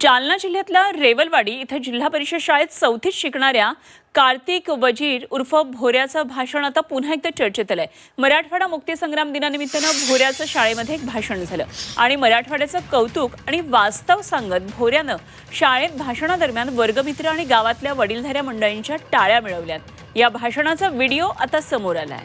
जालना जिल्ह्यातल्या रेवलवाडी इथं जिल्हा परिषद शाळेत चौथीत शिकणाऱ्या कार्तिक वजीर उर्फ भोऱ्याचं भाषण आता पुन्हा एकदा चर्चेत आलंय. मराठवाडा मुक्तीसंग्राम दिनानिमित्तानं भोऱ्याचं शाळेमध्ये एक भाषण झालं. आणि मराठवाड्याचं कौतुक आणि वास्तव सांगत भोऱ्यानं शाळेत भाषणादरम्यान वर्गमित्र आणि गावातल्या वडीलधाऱ्या मंडळींच्या टाळ्या मिळवल्यात. या भाषणाचा व्हिडिओ आता समोर आलाय.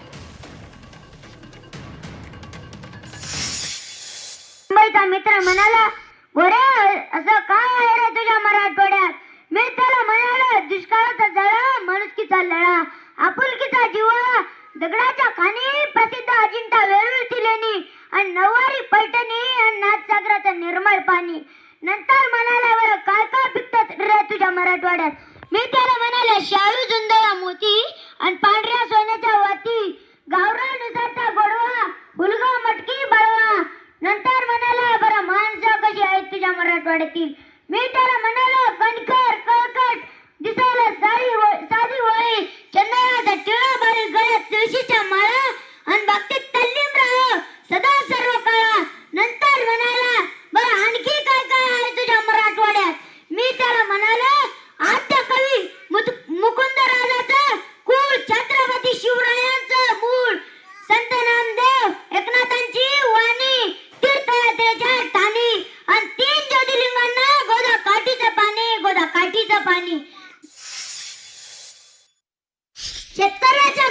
आहे मित्र म्हणाला गोरे असं काय आहे रे तुझ्या मराठवाड्यात? मी त्याला म्हणाल दुष्काळाचा जळा माणुसकीचा लळा आपुलकीचा जीवा दगडाच्या खाणी प्रसिद्ध अजिंठा वेरूळची लेणी आणि नऊवारी पैठणी आणि नाथसागराचं निर्मळ पाणी. नंतर म्हणाला बरं काय काय पिकतात रे तुझ्या मराठवाड्यात? मी त्याला म्हणाले शाळू जुंदळा पडतील. मराठवाड्यातील मी त्याला म्हणालो कणकर कळकट. दिसायला साडी साधी वळी चंद्राचा टिळा बारी गळ्यात तुळशीच्या माळा. आणि बाबतीत तल्लीम राह. सदा पाणी. शेतकऱ्याच्या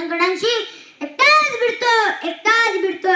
संकटांशी एकटाच भिडतो एकटाच भिडतो